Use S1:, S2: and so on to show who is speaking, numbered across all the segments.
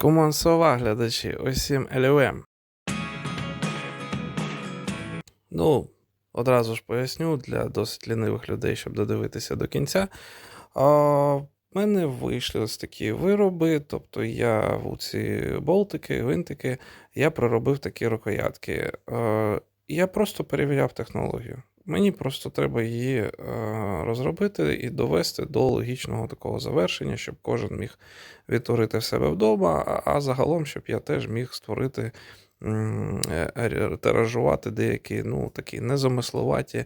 S1: Комансова, глядачі, усім LUM. Ну, одразу ж поясню для досить лінивих людей, щоб додивитися до кінця. В мене вийшли ось такі вироби, тобто я в ці болтики, винтики, я проробив такі рукоятки. А, я просто перевіряв технологію. Мені просто треба її е, розробити і довести до логічного такого завершення, щоб кожен міг відтворити в себе вдома, а, загалом, щоб я теж міг створити, е, тиражувати деякі ну, такі незамисловаті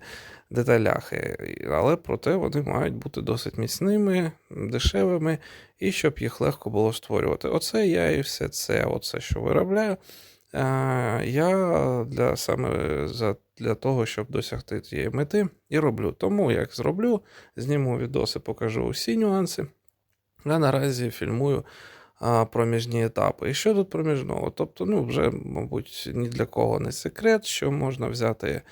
S1: деталяхи. Але проте вони мають бути досить міцними, дешевими, і щоб їх легко було створювати. Оце я і все це, оце, що виробляю. Е, Я для саме для того, щоб досягти цієї мети, і роблю. Тому як зроблю, зніму відоси, покажу усі нюанси. Я наразі фільмую проміжні етапи. І що тут проміжного? Тобто, ну, вже, мабуть, ні для кого не секрет, що можна взяти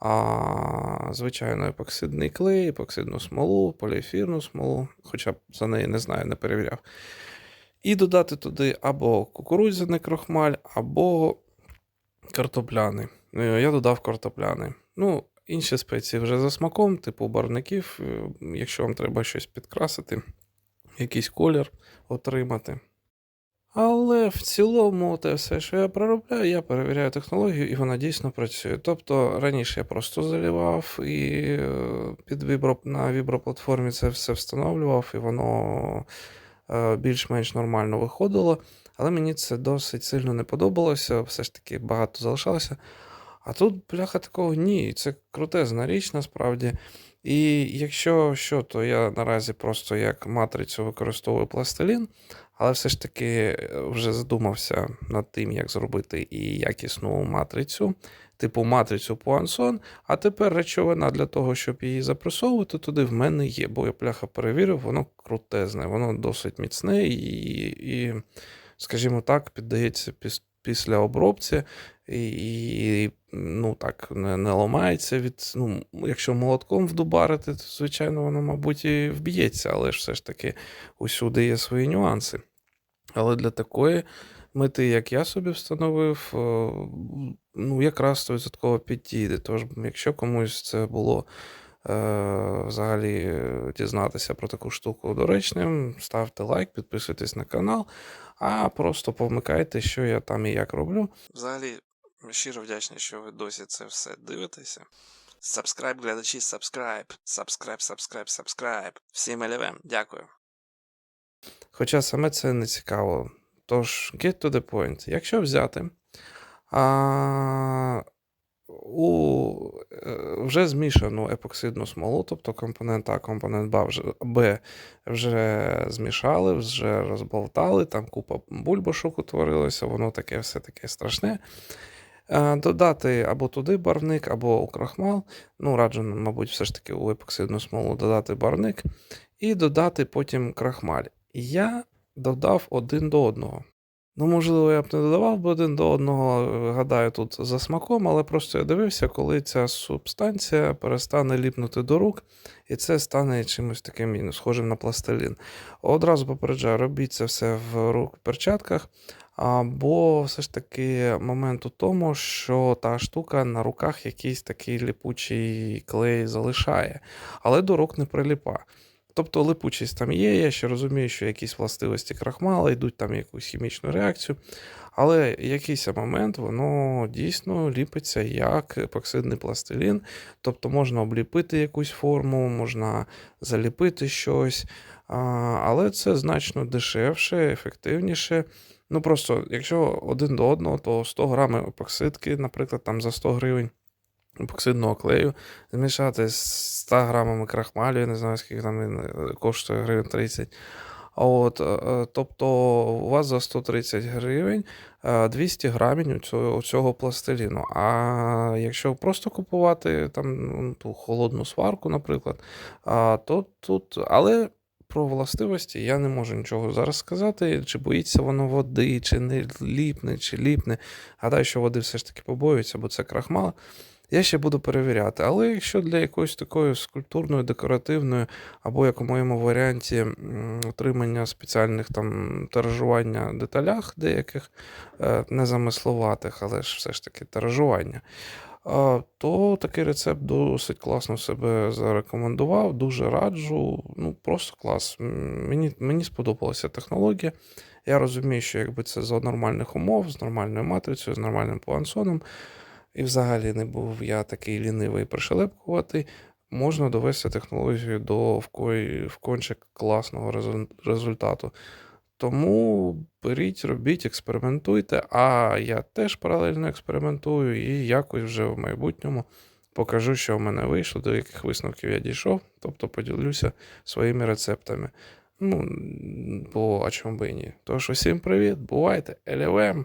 S1: а, звичайно епоксидний клей, епоксидну смолу, поліефірну смолу, хоча б за неї не знаю, не перевіряв. І додати туди або кукурудзяний крохмаль, або картопляний. Е, Я додав картопляний. Ну, інші спеції вже за смаком, типу барвників, е, якщо вам треба щось підкрасити, якийсь колір отримати. Але в цілому, те все, що я проробляю, я перевіряю технологію, і вона дійсно працює. Тобто раніше я просто залівав і е, під вібро, на віброплатформі це все встановлював, і воно більш-менш нормально виходило. Але мені це досить сильно не подобалося, все ж таки багато залишалося. А тут, бляха, такого ні. Це крутезна річ насправді. І якщо що, то я наразі просто як матрицю використовую пластилін, але все ж таки е, вже задумався над тим, як зробити і якісну матрицю, типу матрицю Пуансон. А тепер речовина для того, щоб її запресовувати, туди в мене є, бо я пляха перевірив, воно крутезне, воно досить міцне і, і скажімо так, піддається після обробці. І, ну так, не, не ламається від. Ну, якщо молотком вдубарити, то звичайно воно, мабуть, і вб'ється, але ж все ж таки усюди є свої нюанси. Але для такої мети, як я собі встановив, е, ну, якраз 100% підійде. Тож, якщо комусь це було е, взагалі дізнатися про таку штуку доречним, ставте лайк, підписуйтесь на канал, а просто повмикайте, що я там і як роблю. Взагалі, щиро вдячний, що ви досі це все дивитеся. Сабскрайб, глядачі, сабскрайб, сабскрайб, сабскрайб, сабскрайб. Всім елівем. дякую. Хоча саме це не цікаво. Тож, get to the point. Якщо взяти, а, у е, вже змішану епоксидну смолу, тобто компонент А, компонент Б вже, Б вже змішали, вже розболтали, там купа бульбашок утворилося, воно таке все таке страшне. Е, Додати або туди барвник, або у крахмал. Ну, раджу, мабуть, все ж таки у епоксидну смолу додати барвник і додати потім крахмаль. Я додав один до одного. Ну, можливо, я б не додавав би один до одного, е, гадаю, тут за смаком, але просто я дивився, коли ця субстанція перестане ліпнути до рук, і це стане чимось таким ну, схожим на пластилін. Одразу попереджаю, робіть це все в рук перчатках, а, бо все ж таки момент у тому, що та штука на руках якийсь такий ліпучий клей залишає, але до рук не приліпа. Тобто липучість там є, я ще розумію, що якісь властивості крахмала йдуть там якусь хімічну реакцію, але якийсь момент воно дійсно ліпиться як епоксидний пластилін, тобто можна обліпити якусь форму, можна заліпити щось, але це значно дешевше, ефективніше. Ну просто, якщо один до одного, то 100 грам епоксидки, наприклад, там за 100 гривень епоксидного клею, змішати з 100 грамами крахмалю, я не знаю, скільки там він е, коштує гривень 30. А От, е, е, тобто у вас за 130 гривень е, 200 грамів цього, цього пластиліну. А якщо просто купувати там ну, ту холодну сварку, наприклад, то тут. Але про властивості я не можу нічого зараз сказати, чи боїться воно води, чи не ліпне, чи ліпне. Гадаю, що води все ж таки побоюється, бо це крахмал. Я ще буду перевіряти. Але якщо для якоїсь такої скульптурної, декоративної, або як у моєму варіанті отримання спеціальних там тиражування деталях деяких, е, незамисловатих, але ж все ж таки тиражування, а, то такий рецепт досить класно себе зарекомендував. Дуже раджу. Ну, просто клас. Мені, мені сподобалася технологія. Я розумію, що якби це за нормальних умов, з нормальною матрицею, з нормальним пуансоном, і взагалі не був я такий лінивий пришелепкувати, можна довести технологію до вкончик класного результату. Тому беріть, робіть, експериментуйте, а я теж паралельно експериментую і якось вже в майбутньому покажу, що в мене вийшло, до яких висновків я дійшов, тобто поділюся своїми рецептами. Ну, бо а чому би і ні? Тож усім привіт, бувайте, LLM!